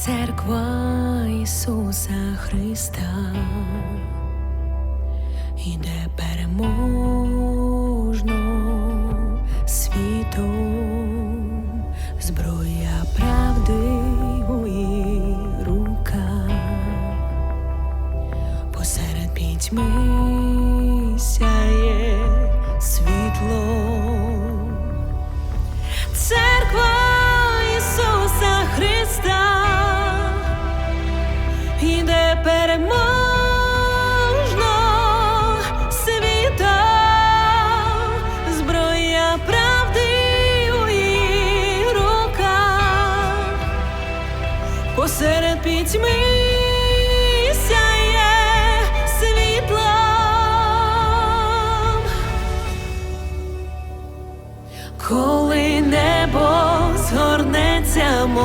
Церква Ісуса Христа. Іде переможно світом, зброя правди у її руках, посеред пітьми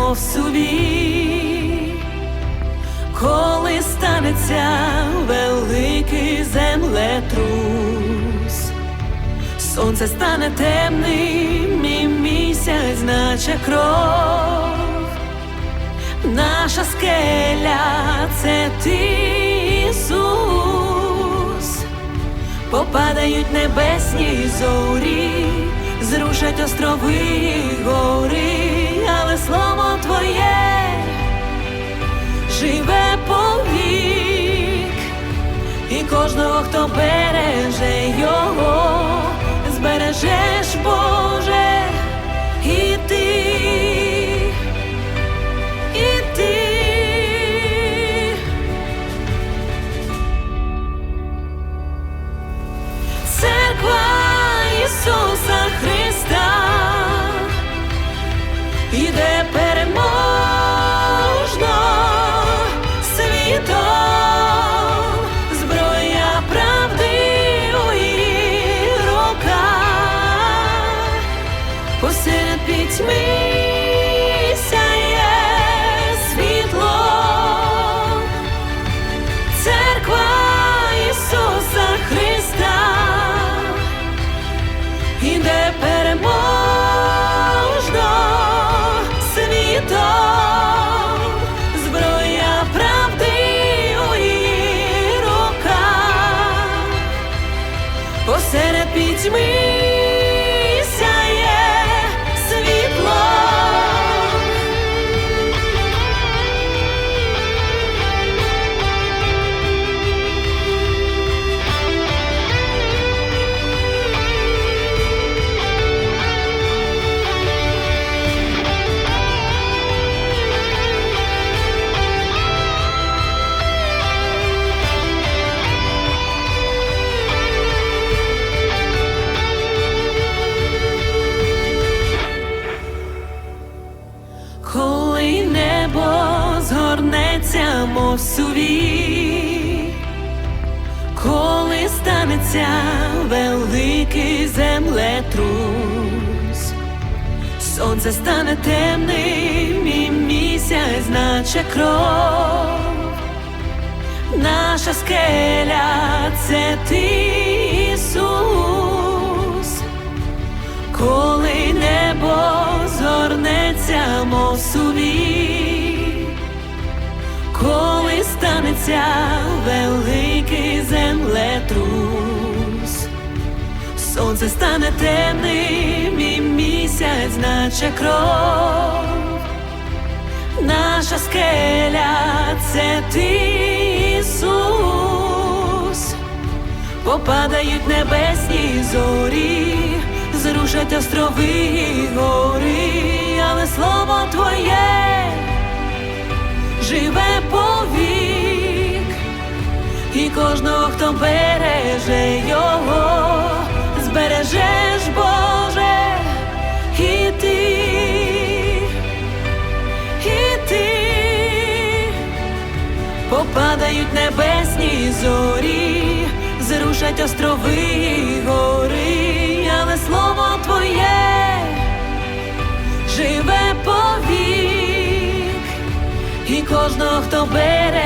мов сувій, коли станеться великий землетрус, сонце стане темним, і місяць, наче кров, наша скеля це ти, Ісус. Попадають небесні зорі, зрушать острови і гори, слово твоє живе повік, і кожного, хто береже посеред пітьми згорнеться, мов сувій, коли станеться великий землетрус, сонце стане темним і місяць, наче кров, наша скеля це ти, Ісус. Коли небо згорнеться, мов сувій, коли станеться великий землетрус, сонце стане темним і місяць, наче кров, наша скеля це ти, Ісус. Попадають небесні зорі, зрушать острови і гори, але слово твоє живе кожного, хто береже його, збережеш, Боже, і ти, і ти. Попадають небесні зорі, зрушать острови і гори, але слово твоє живе повік, і кожного, хто береже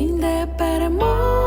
Інде перемога.